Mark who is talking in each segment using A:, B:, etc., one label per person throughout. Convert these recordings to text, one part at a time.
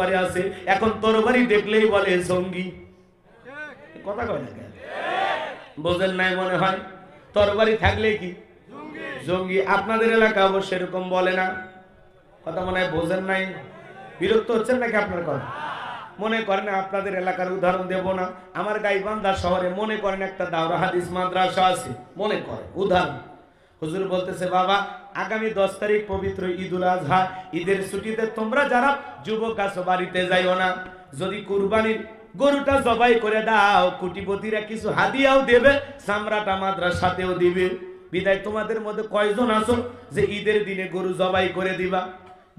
A: তরবারি আছে, এখন তরবারি দেখলেই বলে জঙ্গি। কথা কয় না বোঝেন নাই মনে হয়? তরবারি থাকলে কি? জঙ্গি। আপনাদের এলাকা অবশ্য এরকম বলে না। কথা মনে হয় বোঝেন নাই? বিরক্ত হচ্ছেন নাকি আপনার কথা? মনে করেন আপনাদের এলাকার উদাহরণ দেব না। আমার গাইবান্ধা শহরে মনে করেন একটা দাওরা হাদিস মাদ্রাসা আছে। মনে করেন, উদাহরণ। হুজুর বলতেছে, বাবা আগামী দশ তারিখ পবিত্র ঈদুল আজহা। ঈদের ছুটিতে তোমরা যারা যুবক আছো, বাড়িতে যাইও না। যদি কুরবানির গরুটা জবাই করে দাও, কুটিপতিরা কিছু হাদিয়াও দেবে, সামরাটা মাদ্রাসাতেও দিবে। বিদায়, তোমাদের মধ্যে কয়জন আছো যে ঈদের দিনে গরু জবাই করে দিবা?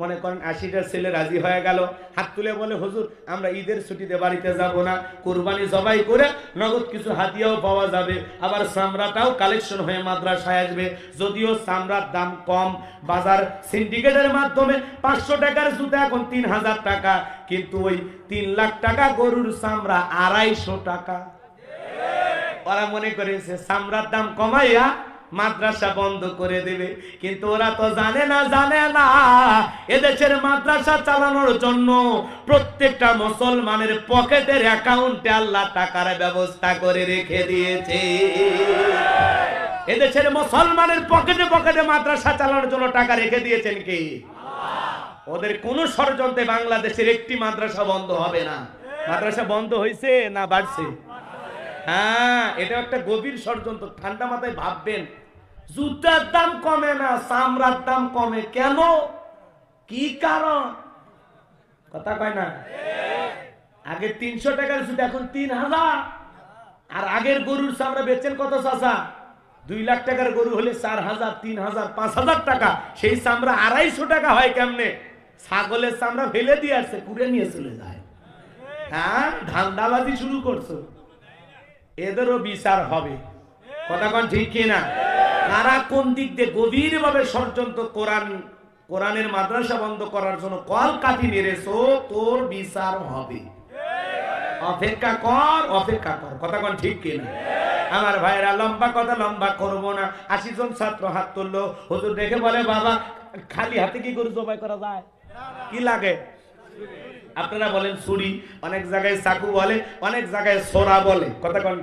A: মনে করেন আশিটা ছেলে রাজি হয়ে গেল। হাত তুলে বলে, হুজুর, আমরা ঈদের ছুটিতে বাড়িতে যাব না। কুরবানি জবাই করে নগদ কিছু হাতিয়াও পাওয়া যাবে। আবার চামড়াটাও কালেকশন হয়ে মাদ্রাসায় আসবে। যদিও চামড়ার দাম কম, বাজার সিন্ডিকেটের মাধ্যমে পাঁচশো টাকার জুতো এখন তিন হাজার টাকা। কিন্তু ওই তিন লাখ টাকা গরুর চামড়া আড়াইশো টাকা। ওরা মনে করেছে চামড়ার দাম কমাইয়া মাদ্রাসা বন্ধ করে দেবে। কিন্তু ওরা তো জানে না জানে না। এদেশের মাদ্রাসা চালানোর জন্য প্রত্যেকটা মুসলমানের পকেটের অ্যাকাউন্টে আল্লাহ টাকার ব্যবস্থা করে রেখে দিয়েছে। এদেশের মুসলমানের পকেটে পকেটে মাদ্রাসা চালানোর জন্য টাকা রেখে দিয়েছেন কি? ওদের কোন ষড়যন্ত্রে বাংলাদেশের একটি মাদ্রাসা বন্ধ হবে না। মাদ্রাসা বন্ধ হয়েছে না বাড়ছে? হ্যাঁ এটা একটা গভীর ষড়যন্ত্র। ঠান্ডা মাথায় ভাববেন জুতার দাম কমে না, চামড়ার দাম কমে। কেন? কি কারণ? কথা কয় না? আগে তিনশো টাকার জুতা এখন তিন হাজার। আর আগের গরুর চামড়া বেচেন কত চাষা দুই লাখ টাকার গরু হলে চার হাজার, তিন হাজার, পাঁচ হাজার টাকা। সেই চামড়া আড়াইশো টাকা হয় কেমনে? ছাগলের চামড়া ফেলে দিয়ে আসছে, কুড়ে নিয়ে চলে যায়। হ্যাঁ ধান্দাবাজি শুরু করছ। এদেরও বিচার হবে। কথা কন ঠিক কিনা? কারা কোন দিক দিয়ে গভীর ভাবে ষড়যন্ত্র কোরআন, কোরআনের মাদ্রাসা বন্ধ করার জন্য কল কাটি মেরেছো? তোর বিচার হবে। অপেক্ষা কর অপেক্ষা কর। কথা কন ঠিক কিনা? আমার ভাইরা, লম্বা কথা লম্বা করব না। আশি জন ছাত্র হাত তুললো। হুজুর দেখে বলে, বাবা, খালি হাতে কি গরু জবাই করা যায়? কি লাগে? আপনারা বলেন, ছুরি। অনেক জায়গায় চাকু বলে, অনেক জায়গায় সোরা বলে। কথা কন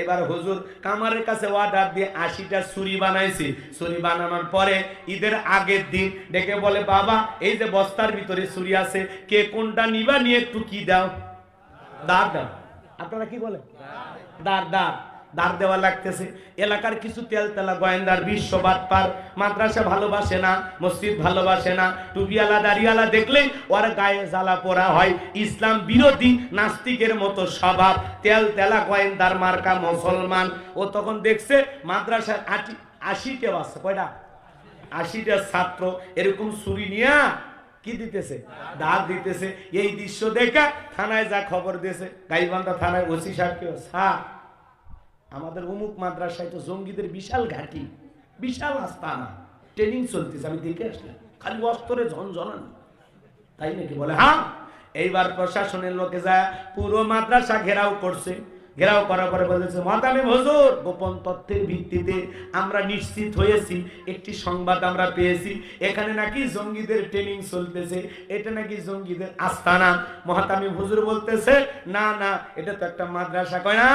A: এবার হুজুর কামারের কাছে অর্ডার দিয়ে আশিটা ছুরি বানাইছি। ছুরি বানানোর পরে ঈদের আগের দিন ডেকে বলে, বাবা, এই যে বস্তার ভিতরে ছুরি আছে, কে কোনটা নিবা, নিয়ে একটু কি দাও? দাঁড় দাও আপনারা কি বলে দাঁড় দাঁড়। দাঁড় দেওয়া লাগতেছে। এলাকার কিছু তেল তেলা গোয়েন্দার বিশ্ববাদ পার। মাদ্রাসা ভালোবাসে না, মসজিদ ভালোবাসে না। টুপিয়ালা দাড়িয়ালা দেখলেই ওর গায়ে জ্বালা পোড়া হয়। ইসলাম বিরোধী নাস্তিকের মতো স্বভাব। তেল তেলা গোয়েন্দার মার্কা মুসলমান। ও তখন দেখছে মাদ্রাসার আটি, আশিটা আছে কয়টা? আশিটা ছাত্র এরকম ছুরি নিয়া কি দিতেছে? দাঁত দিতেছে। এই দৃশ্য দেখা থানায় যা খবর দিয়েছে, গাইবান্ধা থানায় ওসি সাহেবকে স্যার আমাদের অমুক মাদ্রাসায় তো জঙ্গিদের বিশাল ঘাঁটি, বিশাল আস্তানা ট্রেনিং চলতেছে। আমি দেখে আসলাম, খালি অস্তরে ঝনঝনানি। তাই নাকি বলে হ্যাঁ এইবার প্রশাসনের লোকে যা পুরো মাদ্রাসা ঘেরাও করছে, ঘেরাও করার পরে বলেছে মাতামি হজুর, গোপন তথ্যের ভিত্তিতে আমরা নিশ্চিত হয়েছি, একটি সংবাদ আমরা পেয়েছি, এখানে নাকি জঙ্গিদের ট্রেনিং চলতেছে, এটা নাকি জঙ্গিদের আস্তানা। মহাতামি হুজুর বলতেছে, না না, এটা তো একটা মাদ্রাসা, কয় না?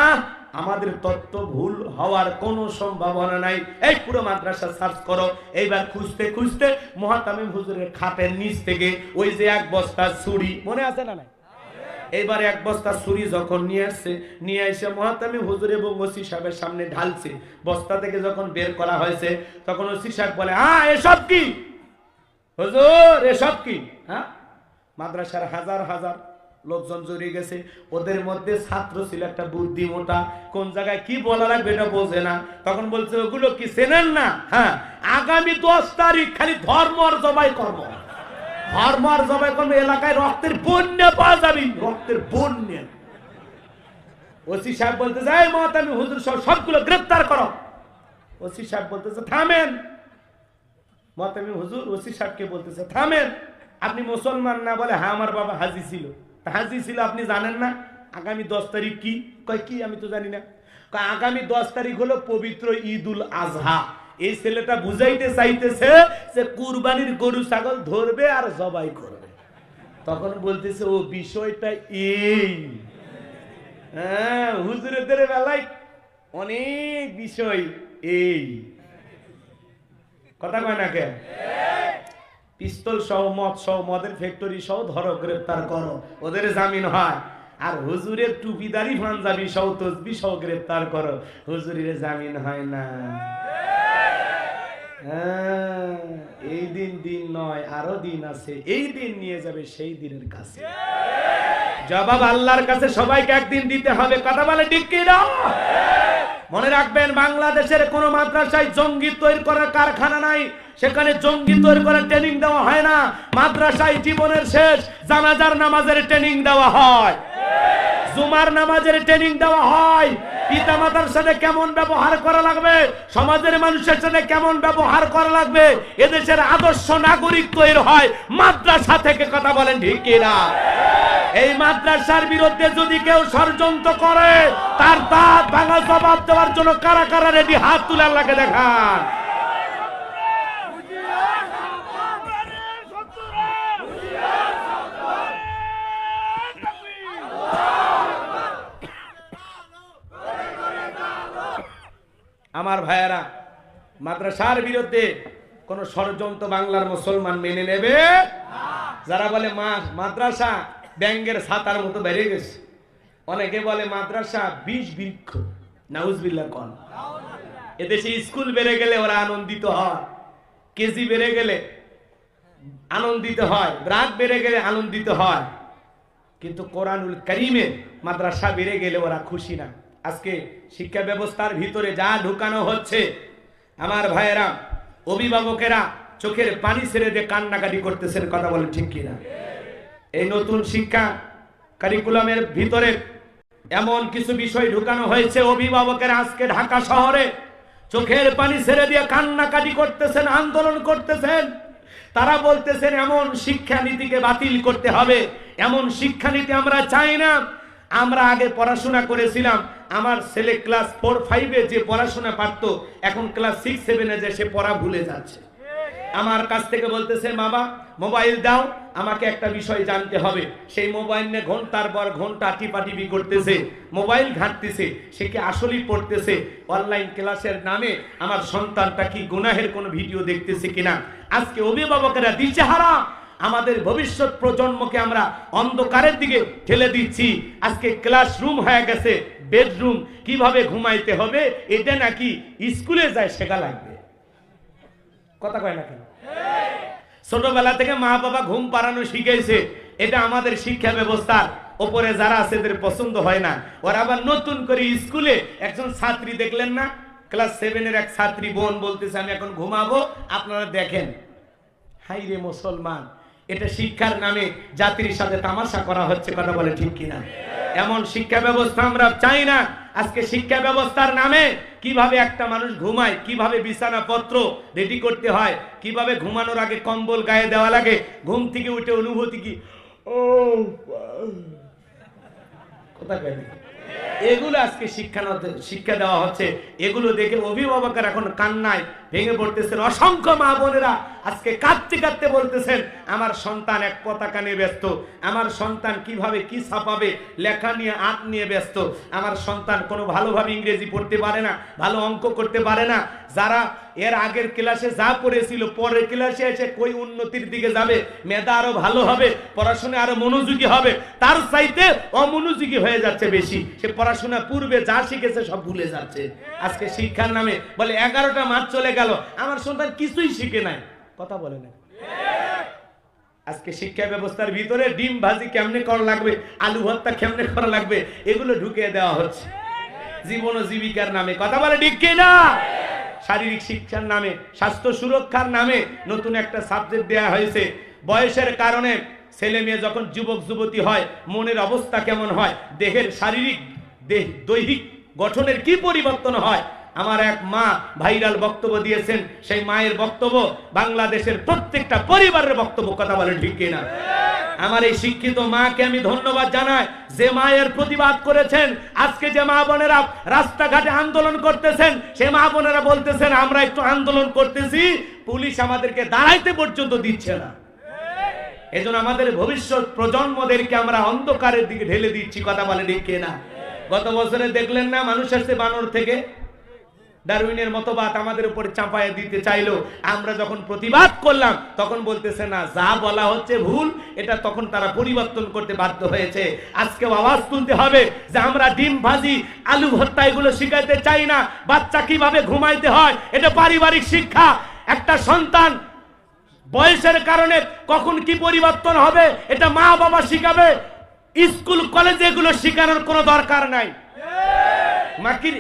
A: আমাদের তত্ত্ব ভুল হওয়ার কোনো সম্ভাবনা নাই। এই পুরো মাদ্রাসা সার্চ করো। এইবার খুঁজতে খুঁজতে মহাতামিম হুজুরের খাপের নিচ থেকে ওই যে এক বস্তা ছুরি, মনে আছে না নাই? এইবার এক বস্তা ছুরি যখন নিয়ে আসছে, নিয়ে এসে মহাতামি হুজুর এবং ওসি সাহেবের সামনে ঢালছে। বস্তা থেকে যখন বের করা হয়েছে, তখন ওসি সাহেব বলে হ্যাঁ এসব কি? হুজুর, এসব কি? হ্যাঁ? মাদ্রাসার হাজার হাজার লোকজন জড়িয়ে গেছে। ওদের মধ্যে ছাত্র ছিল একটা বুদ্ধি মোটা কোন জায়গায় কি বলা লাগবে এটা বোঝে না। তখন বলছে, ওগুলো কি চেনেন না? হ্যাঁ আগামী দশ তারিখ খালি ধর্ম আর জবাই কর্ম ধর্ম আর জবাই কর্ম এলাকায় রক্তের বন্যা পাওয়া যাবে। রক্তের বন্যা। ওসি সাহেব বলতেছে, এই মহাতামি হুজুর সব সবগুলো গ্রেফতার করো। ওসি সাহেব বলতেছে, থামেন। মহাতামি হুজুর, ওসি সাহেবকে বলতেছে, থামেন। আপনি মুসলমান না বলে হ্যাঁ আমার বাবা হাজি ছিল। হাজি ছিল, আপনি জানেন না? আগামী দশ তারিখ কি? কয় কি? আমি তো জানি না। আগামী দশ তারিখ হলো পবিত্র ঈদুল আজহা। এই ছেলেটা বুঝাইতে চাইতেছে যে কুরবানির গরু, ছাগল ধরবে আর জবাই করবে। তখন বলতেছে, ও, বিষয়টা এই। হ্যাঁ হুজুরেদের বেলায় অনেক বিষয় এই। কথা কয় না কে পিস্তল সহ মদ সহ মদের ফ্যাক্টরি সহ ধরো গ্রেপ্তার করো। ওদের জামিন হয়। আর হুজুরের টুপিদারি পাঞ্জাবি সহ তসবি সহ গ্রেপ্তার করো। হুজুরের জামিন হয় না। হ্যাঁ, এই দিন দিন নয় আরও দিন আছে। এই দিন নিয়ে যাবে সেই দিনের কাছে। জবাব আল্লাহর কাছে সবাইকে একদিন দিতে হবে। কথা বলে ঠিক কি না মনে রাখবেন, বাংলাদেশের কোন মাদ্রাসায় জঙ্গি তৈরি করার কারখানা নাই। সেখানে জঙ্গি তৈরি করার ট্রেনিং দেওয়া হয় না। মাদ্রাসায় জীবনের শেষ জানাজার নামাজের ট্রেনিং দেওয়া হয়। জুমার নামাজের ট্রেনিং দেওয়া হয়। পিতা মাতার সাথে কেমন ব্যবহার করা লাগবে? সমাজের মানুষের সাথে কেমন ব্যবহার করা লাগবে? এদেশের আদর্শ নাগরিক তৈরি হয়। মাদ্রাসা থেকে কথা বলেন ঠিক না এই মাদ্রাসার বিরুদ্ধে যদি কেউ ষড়যন্ত্র করে, তার দাঁত ভাঙা জবাব দেওয়ার জন্য কারা কারা রেডি হাত তুলে আল্লাহকে দেখান। ভাইয়েরা, মাদ্রাসার বিরুদ্ধে কোন ষড়যন্ত্র বাংলার মুসলমান মেনে নেবে? যারা বলে মাদ্রাসা ব্যাঙ্গের ছাতার মতো বেড়ে গেছে। অনেকে বলে মাদ্রাসা বিষ বৃক্ষ। নাউজবিল্লা কন। এদেশে স্কুল বেড়ে গেলে ওরা আনন্দিত হয়। কেজি বেড়ে গেলে আনন্দিত হয়। রাত বেড়ে গেলে আনন্দিত হয়। কিন্তু কোরআনুল করিমে মাদ্রাসা বেড়ে গেলে ওরা খুশি না। আজকে শিক্ষা ব্যবস্থার ভিতরে যা ঢুকানো হচ্ছে, আমার ভাইয়েরা, অভিভাবকেরা চোখের পানি ছেড়ে দিয়ে কান্নাকাটি করতেছেন, কথা বলে ঠিক কিনা? এই নতুন শিক্ষা কারিকুলামের ভিতরে এমন কিছু বিষয় ঢুকানো হয়েছে, অভিভাবকেরা আজকে ঢাকা শহরে চোখের পানি ছেড়ে দিয়ে কান্নাকাটি করতেছেন, আন্দোলন করতেছেন। তারা বলতেছেন, এমন শিক্ষানীতিকে বাতিল করতে হবে, এমন শিক্ষানীতি আমরা চাই না। আমরা আগে পড়াশোনা করেছিলাম। আমার ছেলে ক্লাস ফোর ফাইভে যে পড়াশোনা পারত, এখন ক্লাস সিক্স সেভেনে যে সে পড়া ভুলে যাচ্ছে। আমার কাছ থেকে বলতেছে বাবা মোবাইল দাও, আমাকে একটা বিষয় জানতে হবে। সেই মোবাইল নিয়ে ঘণ্টার পর ঘণ্টা টিপাটিপি করতেছে মোবাইল ঘাঁটতেছে, সে কি আসলেই পড়তেছে? অনলাইন ক্লাসের নামে আমার সন্তানটা কি গুনাহের কোনো ভিডিও দেখতেছে কিনা? আজকে অভিভাবকেরা দিশেহারা আমাদের ভবিষ্যৎ প্রজন্মকে আমরা অন্ধকারের দিকে ঠেলে দিচ্ছি। আজকে ক্লাসরুম হয়ে গেছে, বেডরুম। কীভাবে ঘুমাইতে হবে, এটা নাকি স্কুলে যায় শেখা লাগবে। কথা কয় না কেন? ছোটবেলা থেকে মা বাবা ঘুম পাড়ানো শিখেছে। এটা আমাদের শিক্ষা ব্যবস্থার ওপরে যারা আছে, এদের পছন্দ হয় না। ওরা আবার নতুন করে স্কুলে একজন ছাত্রী দেখলেন না? ক্লাস সেভেনের এক ছাত্রী বোন বলতেছে, আমি এখন ঘুমাবো, আপনারা দেখেন। হাই রে মুসলমান এটা শিক্ষার নামে জাতির সাথে তামাশা করা হচ্ছে, কথা বলে ঠিক কিনা? এমন শিক্ষা ব্যবস্থা আমরা চাই না। আজকে শিক্ষা ব্যবস্থার নামে কীভাবে একটা মানুষ ঘুমায়, কীভাবে বিছানা পত্র রেডি করতে হয়, কীভাবে ঘুমানোর আগে কম্বল গায়ে দেওয়া লাগে, ঘুম থেকে উঠে অনুভূতি কি? ও গেলে এগুলো আজকে শিক্ষা শিক্ষা দেওয়া হচ্ছে। এগুলো দেখে অভিভাবকের এখন কান্নায় ভেঙে পড়তেছেন। অসংখ্য মা বোনেরা আজকে কাঁদতে কাঁদতে বলতেছেন, আমার সন্তান এক পতাকা নিয়ে ব্যস্ত। আমার সন্তান কীভাবে কি ছাপাবে? লেখা নিয়ে আট নিয়ে ব্যস্ত। আমার সন্তান কোনো ভালোভাবে ইংরেজি পড়তে পারে না, ভালো অঙ্ক করতে পারে না। যারা এর আগের ক্লাসে যা পড়েছিল, পরের ক্লাসে এসে কই উন্নতির দিকে যাবে? মেধা আরও ভালো হবে, পড়াশোনা আরও মনোযোগী হবে। তার চাইতে অমনোযোগী হয়ে যাচ্ছে বেশি। সে পড়াশোনা পূর্বে যা শিখেছে সব ভুলে যাচ্ছে। আজকে শিক্ষার নামে বলে, এগারোটা মাস চলে গেল। আমার সন্তান কিছুই শিখে নাই। কথা বলে না আজকে শিক্ষা ব্যবস্থার ভিতরে ডিম ভাজি কেমনে করা লাগবে? আলু ভর্তা কেমনে করা লাগবে? এগুলো ঢুকিয়ে দেওয়া হচ্ছে। জীবন ও জীবিকার নামে। কথা বলে ঠিক না শারীরিক শিক্ষার নামে, স্বাস্থ্য সুরক্ষার নামে নতুন একটা সাবজেক্ট দেওয়া হয়েছে। বয়সের কারণে ছেলে মেয়ে যখন যুবক, যুবতী হয়, মনের অবস্থা কেমন হয়? দেহের শারীরিক, দেহ দৈহিক গঠনের কি পরিবর্তন হয়? আমার এক মা ভাইরাল বক্তব্য দিয়েছেন, সেই মায়ের বক্তব্য বাংলাদেশের প্রত্যেকটা পরিবারের বক্তব্য কথা বলে ঠিক কিনা? আমার এই শিক্ষিত মাকে আমি ধন্যবাদ জানাই যে মায়ের প্রতিবাদ করেছেন। আজকে যে মা বোনেরা রাস্তাঘাটে আন্দোলন করতেছেন, সে মা বোনেরা বলতেছেন, আমরা একটু আন্দোলন করতেছি, পুলিশ আমাদেরকে দাঁড়াইতে পর্যন্ত দিচ্ছে না। এজন্য আমাদের ভবিষ্যৎ প্রজন্মদেরকে আমরা অন্ধকারের দিকে ঢেলে দিচ্ছি, কথা বলে ঠিক না গত বছরে দেখলেন না মানুষ আসছে বানর থেকে? ডারউইনের মতবাদ আমাদের উপরে চাপায় দিতে চাইলো। আমরা যখন প্রতিবাদ করলাম, তখন বলতেছে, না, যা বলা হচ্ছে ভুল, এটা তখন তারা পরিবর্তন করতে বাধ্য হয়েছে। আজকে আওয়াজ তুলতে হবে যে আমরা ডিম ভাজি, আলু ভর্তা এগুলো শিখাইতে চাই না। বাচ্চা কীভাবে ঘুমাইতে হয়, এটা পারিবারিক শিক্ষা। একটা সন্তান বয়সের কারণে কখন কি পরিবর্তন হবে, এটা মা বাবা শিখাবে। স্কুল, কলেজে এগুলো শেখানোর কোনো দরকার নাই। মাকির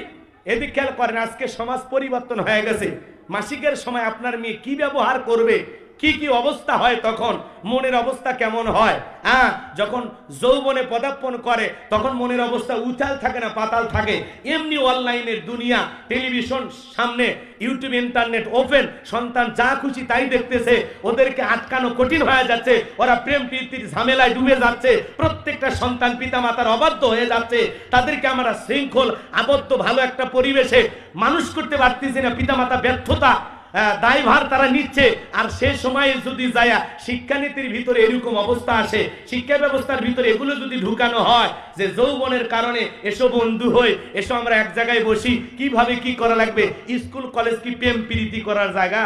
A: এদিক খেয়াল করেন, আজকে সমাজ পরিবর্তন হয়ে গেছে। মাসিকের সময় আপনার মেয়ে কি ব্যবহার করবে? কি কি অবস্থা হয় তখন? মনের অবস্থা কেমন হয়? হ্যাঁ? যখন যৌবনে পদার্পণ করে, তখন মনের অবস্থা উথাল থাকে না, পাতাল থাকে। এমনি অনলাইনের দুনিয়া, টেলিভিশন সামনে, ইউটিউব, ইন্টারনেট ওপেন, সন্তান যা খুশি তাই দেখতেছে। ওদেরকে আটকানো কঠিন হয়ে যাচ্ছে। ওরা প্রেম, প্রীতির ঝামেলায় ডুবে যাচ্ছে। প্রত্যেকটা সন্তান পিতা মাতার অবাধ্য হয়ে যাচ্ছে। তাদেরকে আমরা শৃঙ্খল, আবদ্ধ, ভালো একটা পরিবেশে মানুষ করতে পারতেছি না। পিতা মাতা ব্যর্থতা দায়ভার তারা নিচ্ছে। আর সে সময়ে যদি যায়, শিক্ষানীতির ভিতরে এরকম অবস্থা আসে, শিক্ষা ব্যবস্থার ভিতরে এগুলো যদি ঢুকানো হয়, যে যৌবনের কারণে এসো বন্ধু হই এসো আমরা এক জায়গায় বসি, কীভাবে কি করা লাগবে? স্কুল, কলেজ কি প্রেম প্রীতি করার জায়গা?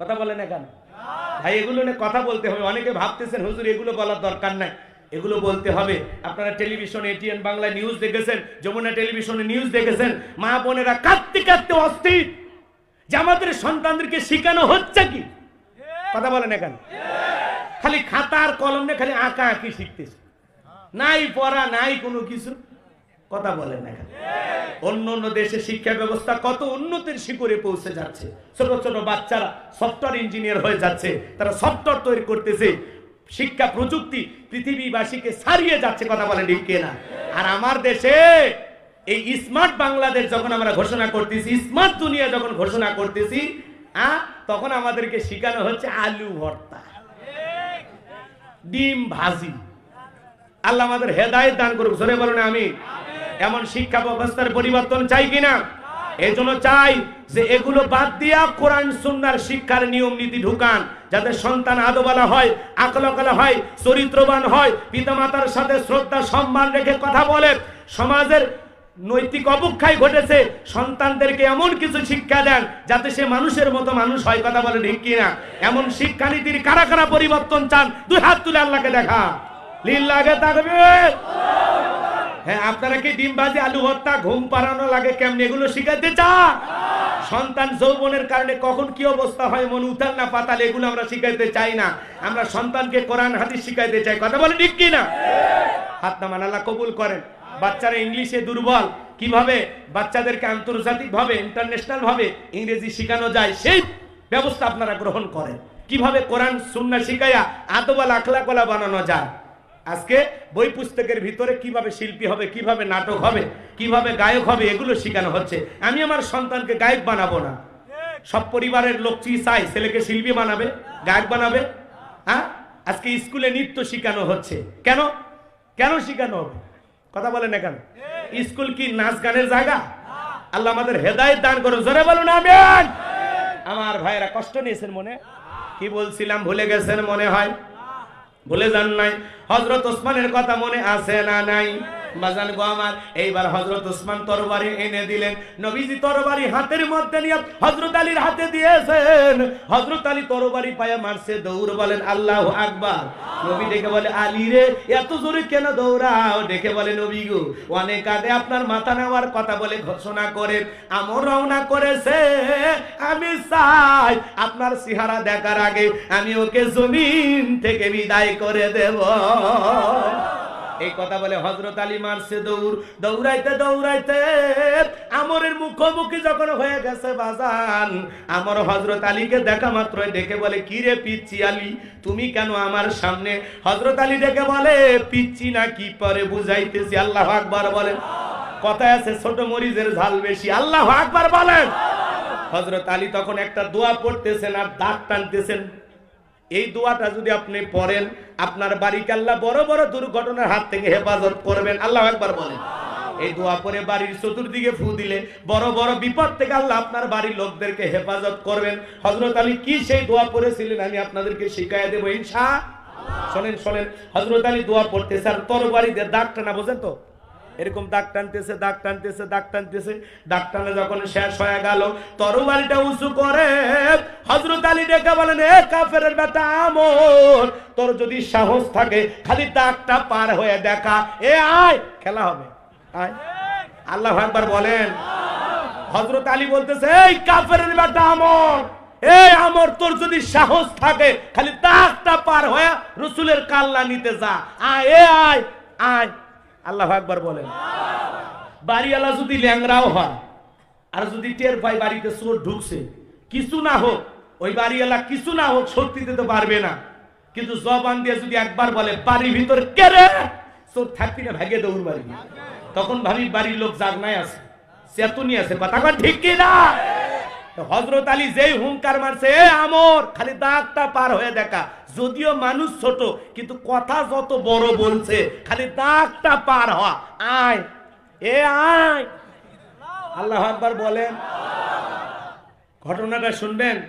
A: কথা বলেন এখন ভাই, এগুলো নিয়ে কথা বলতে হবে। অনেকে ভাবতেছেন, হুজুর, এগুলো বলার দরকার নাই। এগুলো বলতে হবে। আপনারা টেলিভিশন, এটিএন, বাংলা নিউজ দেখেছেন, যমুনা টেলিভিশনে নিউজ দেখেছেন, মা বোনেরা কাঁদতে কাঁদতে অস্থির। যে আমাদের সন্তানদেরকে শেখানো হচ্ছে কি? কথা বলেন এখন। খালি খাতা আর কলম নিয়ে খালি আঁকা আঁকি শিখতেছে। নাই পড়া নাই কোনো কিছু। কথা বলেন না এখন অন্য অন্য দেশে শিক্ষা ব্যবস্থা কত উন্নতির শিখরে পৌঁছে যাচ্ছে। ছোট ছোট বাচ্চারা সফটওয়্যার ইঞ্জিনিয়ার হয়ে যাচ্ছে। তারা সফটওয়্যার তৈরি করতেছে। শিক্ষা প্রযুক্তি পৃথিবীবাসীকে ছাড়িয়ে যাচ্ছে। কথা বলে ঠিক না আর আমার দেশে এই স্মার্ট বাংলাদেশ যখন আমরা ঘোষণা করতেছি, স্মার্ট দুনিয়া যখন ঘোষণা করতেছি হ্যাঁ তখন আমাদেরকে শেখানো হচ্ছে আলু ভর্তা। ডিম ভাজি। আল্লাহ আমাদের হেদায়েত দান করুক, জোরে বলুন আমি এমন শিক্ষা ব্যবস্থার পরিবর্তন চাই কিনা? এই জন্য চাই যে এগুলো বাদ দিয়া কোরআন, সুন্নার শিক্ষার নিয়ম নীতি ঢুকান, যাতে সন্তান আদবালা হয় আকলকলা হয়, চরিত্রবান হয়, পিতামাতার সাথে শ্রদ্ধা, সম্মান রেখে কথা বলে, সমাজের নৈতিক অবক্ষয় ঘটেছে। সন্তানদেরকে এমন কিছু শিক্ষা দেন যাতে সে মানুষের মতো মানুষ হয় কথা বলে ঠিক কিনা। এমন শিক্ষানীতির কারা কারা পরিবর্তন চান, দুই হাত তুলে আল্লাহকে দেখা। লীল লাগে হ্যাঁ আপনারা কি ডিম ভাজি আলু ভর্তা, ঘুম পাড়ানো লাগে কেমন? এগুলো শিখাতে চা সন্তান যৌবনের কারণে কখন কি অবস্থা হয়, মন উতাল না পাতাল, এগুলো আমরা শিখাইতে চাই না। আমরা সন্তানকে কোরআন, হাদিস শিখাইতে চাই। কথা বলে ঠিক কি না হাত নামান, আল্লাহ কবুল করেন। বাচ্চারা ইংলিশে দুর্বল। কীভাবে? বাচ্চাদেরকে আন্তর্জাতিক ভাবে ইন্টারন্যাশনাল ভাবে ইংরেজি শেখানো যায়, সেই ব্যবস্থা আপনারা গ্রহণ করেন। কীভাবে কোরআন সুন্না শিখাইয়া আদবাল আখলাকলা বানানো যায়? আজকে বই পুস্তকের ভিতরে কীভাবে শিল্পী হবে, কীভাবে নাটক হবে, কীভাবে গায়ক হবে, এগুলো শেখানো হচ্ছে। আমি আমার সন্তানকে গায়ক বানাবো না। সব পরিবারের লোক কি চাই ছেলেকে শিল্পী বানাবে? গায়ক বানাবে? হ্যাঁ? আজকে স্কুলে নৃত্য শেখানো হচ্ছে। কেন? কেন শেখানো হবে? কথা বলেন না কেন? স্কুল কি নাচ গানের জায়গা? আল্লাহ আমাদের হেদায়ত দান করো জোরে বলুন, আমিন। আমার ভাইরা কষ্ট নিয়েছেন মনে? কি বলছিলাম, ভুলে গেছেন মনে হয়? ভুলে যান নাই। হজরত ওসমানের কথা মনে আছে না নাই? বাজান গো আমার। এইবার হজরত ওসমান তরবারি এনে দিলেন। নবীজি তরবারি হাতের মধ্যে নিয়ে হজরত আলীর হাতে দিয়েছেন। হজরত আলী তরবারি পায়ে মারছে, দৌড় বলেন, আল্লাহ আকবার। নবী ডেকে বলে, আলী রে, এত জোরে কেন দৌড়াও? ডেকে বলে, নবী গো, অনেক আগে আপনার মাথা নেওয়ার কথা বলে ঘোষণা করে আমর রওনা করেছে। আমি চাই আপনার চেহারা দেখার আগে আমি ওকে জমিন থেকে বিদায় করে দেব। এই কথা বলে হজরত আলী মারছে দৌড়, দৌড়াইতে দৌড়াইতে আমরের মুখোমুখি যখন হয়ে গেছে বাজান, আমার হজরত আলীকে দেখা মাত্র ডেকে বলে কি রে পিচ্ছি আলী, তুমি কেন আমার সামনে? হজরত আলী ডেকে বলে পিচ্ছি না কি পরে বুঝাইতেছি? আল্লাহ আকবার বলেন। কথায় আছে, ছোট মরিচের ঝাল বেশি। আল্লাহ আকবার বলেন। হজরত আলী তখন একটা দোয়া পড়তেছেন আর দাঁত টানতেছেন। এই দোয়াটা যদি আপনি পড়েন, আপনার বাড়িকে আল্লাহ বড় বড় দুর্ঘটনার হাত থেকে হেফাজত করবেন। আল্লাহ একবার বলেন। এই দোয়া পরে বাড়ির চতুর্দিকে ফু দিলে বড় বড় বিপদ থেকে আল্লাহ আপনার বাড়ির লোকদেরকে হেফাজত করবেন। হজরত আলী কি সেই দোয়া পড়েছিলেন আমি আপনাদেরকে শিখাই দেবো, ইনশা শোনেন শোনেন হজরত আলী দোয়া পড়তে স্যার তরবারিতে দাগ টানা বোঝেন তো? এরকম দাগ টানতেছে দাগ টানতেছে দাগ টানতেছে। দাগ টানা যখন শেষ হয়ে গেল, তরবারিটা উঁচু করে হজরত আলী ডেকে বলেন, এ কাফেরের বেটা আমর, তোর যদি সাহস থাকে, খালি দাগটা পার হয়ে দেখা। এ আয়, খেলা হবে। আয়। আল্লাহ একবার বলেন। হজরত আলী বলতেছে, এই কাফেরের বেটা আমর, এই আমর তোর যদি সাহস থাকে, খালি দাগটা পার হয়ে রসুলের কাল্লা নিতে যা। আয়, এ আয় আয়। আল্লাহ একবার বলেন। বাড়িওয়ালা যদি ল্যাংরাও হয়, আর যদি টের পাই বাড়িতে চোর ঢুকছে, কিছু না হোক, ওই বাড়িওয়ালা কিছু না হোক সত্যি দিতে পারবে না। কিন্তু জবান দিয়ে যদি একবার বলে, বাড়ির ভিতর কে রে? চোর থাকবি না ভাগে দৌড় বাড়ি। তখন ভাবি, বাড়ির লোক জাগনায় আছে, চেতনি আছে। কথা কন ঠিক কি না হজরত আলী যেই হুঙ্কার মারছে, এ আমর! খালি দাগটা পার হয়ে দেখা। যদিও মানুষ ছোট, কিন্তু কথা যত বড় বলছে, খালি দাগটা পার হওয়া। আয়, এ আয়। আল্লাহ একবার বলেন। ঘটনাটা শুনবেন?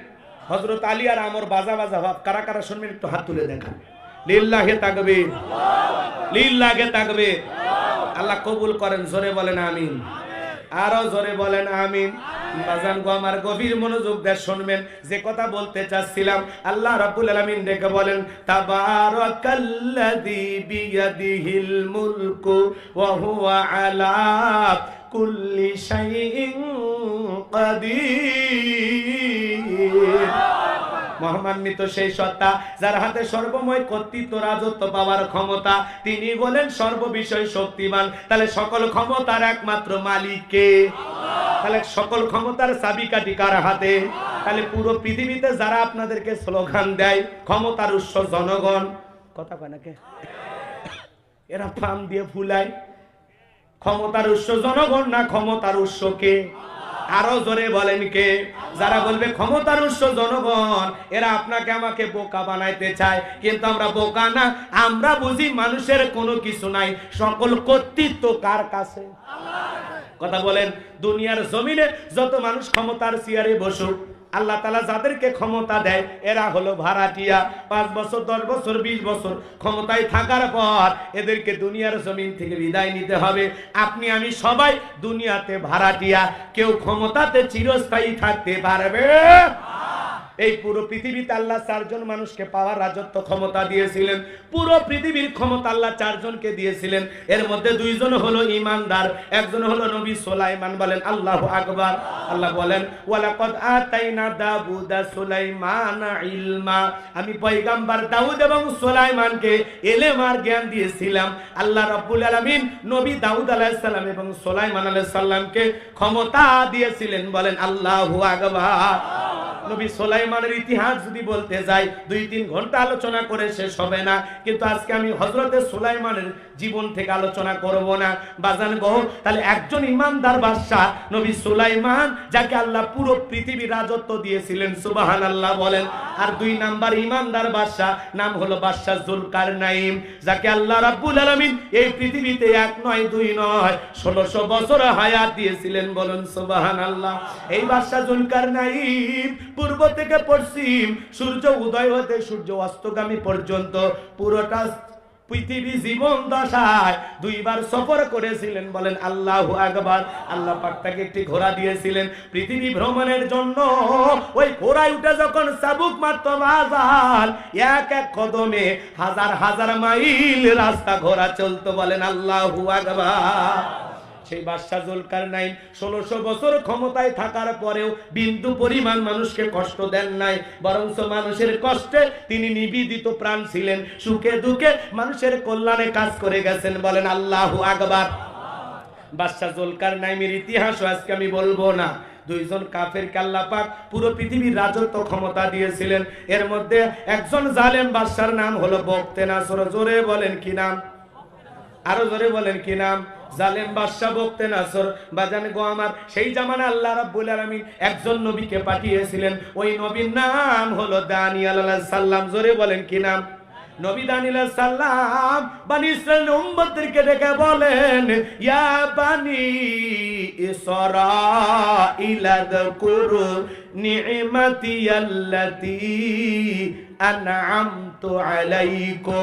A: হজরত আলী আর আমর বাজা বাজা ভাব, কারা কারা শুনবেন একটু হাত তুলে দেখা লিল্লাহে তাকবে লিল্লাহে তাকবে আল্লাহ কবুল করেন, জোরে বলেন, আমিন। আরও জোরে বলেন আমিন। বাজান গো, আমার গভীর মনোযোগ দিয়ে শুনবেন। যে কথা বলতে চাচ্ছিলাম, আল্লাহ রাব্বুল আলামিন ডেকে বলেন, তাবারাকাল্লাযী বিয়াদিহিল মুলকু ওয়া হুয়া আলা কুল্লি শাইইন কাদির। মহামান্বিত সেই সত্তা যার হাতে সর্বময় কর্তৃত্ব রাজত্ব পাওয়ার ক্ষমতা, তিনি বলেন সর্ববিষয় শক্তিমান। তাহলে সকল ক্ষমতার একমাত্র মালিককে তাহলে সকল ক্ষমতার চাবিকাঠি কার হাতে? তাহলে পুরো পৃথিবীতে যারা আপনাদেরকে স্লোগান দেয়, ক্ষমতার উৎস জনগণ। কথা কয় নাকি এরা ফার্ম দিয়ে ফুলায় ক্ষমতার উৎস জনগণ না ক্ষমতার উৎস কে? আরও জোরে বলেন কে? যারা বলবে ক্ষমতার উৎস জনগণ এরা আপনাকে আমাকে বোকা বানাইতে চায়। কিন্তু আমরা বোকা না আমরা বুঝি মানুষের কোনো কিছু নাই। সকল কর্তৃত্ব কার কাছে? কথা বলেন দুনিয়ার জমিনে যত মানুষ ক্ষমতার চেয়ারে বসুক আল্লাহ তালা যাদেরকে ক্ষমতা দেয়, এরা হলো ভাড়াটিয়া। পাঁচ বছর, দশ বছর, বিশ বছর ক্ষমতায় থাকার পর এদেরকে দুনিয়ার জমিন থেকে বিদায় নিতে হবে। আপনি, আমি সবাই দুনিয়াতে ভাড়াটিয়া। কেউ ক্ষমতাতে চিরস্থায়ী থাকতে পারবে? এই পুরো পৃথিবীতে আল্লাহ চারজন মানুষকে পাওয়ার রাজত্ব ক্ষমতা দিয়েছিলেন। পুরো পৃথিবীর ক্ষমতা আল্লাহ চারজনকে দিয়েছিলেন। এর মধ্যে দুইজন হলো ইমানদার, একজন হলো নবী সোলাইমান বলেন, আল্লাহ আকবার। আল্লাহ বলেন, ওয়ালাকাদ আতাইনা দাউদা সুলাইমান ইলমা। আমি দাউদ এবং সুলাইমানকে এলেম আর জ্ঞান দিয়েছিলাম। আল্লাহ রাব্বুল আলামিন নবী দাউদ আলাইহিস সালাম এবং আলাইহিস সালামকে ক্ষমতা দিয়েছিলেন বলেন, আল্লাহু নবী সোলাইমানের ইতিহাস যদি বলতে যাই, দুই তিন ঘণ্টা আলোচনা করে শেষ হবে না। কিন্তু আজকে আমি হজরতে সোলাইমানের জীবন থেকে আলোচনা করব না। বাজান গো তাহলে একজন ইমানদার বাদশাহ নবী সুলাইমান, যাকে আল্লাহ পুরো পৃথিবী রাজত্ব দিয়েছিলেন সুবাহান আল্লাহ বলেন। আর দুই নাম্বার ইমানদার বাদশাহ, নাম হলো বাদশাহ জুলকার নাইম যাকে আল্লাহ রাব্বুল আলামিন এই পৃথিবীতে এক নয়, দুই নয়, ষোলোশো বছর হায়াত দিয়েছিলেন বলুন সুবাহান আল্লাহ এই বাদশাহ জুলকার নাইম পূর্ব থেকে পশ্চিম, সূর্য উদয় হতে সূর্য অস্তগামী পর্যন্ত। পুরোটা পৃথিবী জীবন দশায় দুইবার সফর করেছিলেন বলেন আল্লাহ আকবার। আল্লাহ পাক তাকে একটি ঘোড়া দিয়েছিলেন। পৃথিবী ভ্রমণের জন্য ওই ঘোড়ায় উঠে যখন চাবুক মারত বাজার এক এক কদমে হাজার হাজার মাইল রাস্তা ঘোড়া চলতো বলেন আল্লাহ আকবার। সেই বাদশাহ জুলকার নাইন ষোলোশো বছর ক্ষমতায় থাকার পরেও বিন্দু পরিমাণ মানুষকে কষ্ট দেন নাই বরঞ্চ মানুষের কষ্টে তিনি নিবেদিত প্রাণ ছিলেন। সুখে দুঃখে মানুষের কল্যাণে কাজ করে গেছেন বলেন আল্লাহ আকবার। বাদশাহ জুলকার নাইমের ইতিহাসও আজকে আমি বলব না। দুইজন কাফের কাল্লা পাক পুরো পৃথিবীর রাজত্ব ক্ষমতা দিয়েছিলেন। এর মধ্যে একজন জালেম বাদশার নাম হলো বক্তে নাসর জোরে বলেন কি নাম? আরও জোরে বলেন কি নাম? জালেম বাদশাহ বক্তে নাসর। বাজান গো আমার, সেই জামানে আল্লাহ রাব্বুল আলামিন একজন নবীকে পাঠিয়েছিলেন। ওই নবীর নাম হলো দানিয়াল আলাইহিস সালাম। জোরে বলেন কি নাম? নবী দানিল সাল্লাম বানি ইসরাইল উম্মতকে ডেকে বলেন, ইয়া বানি ইসরাইল কুরু নি'মাতি আল্লাতি আন'আমতু আলাইকুম।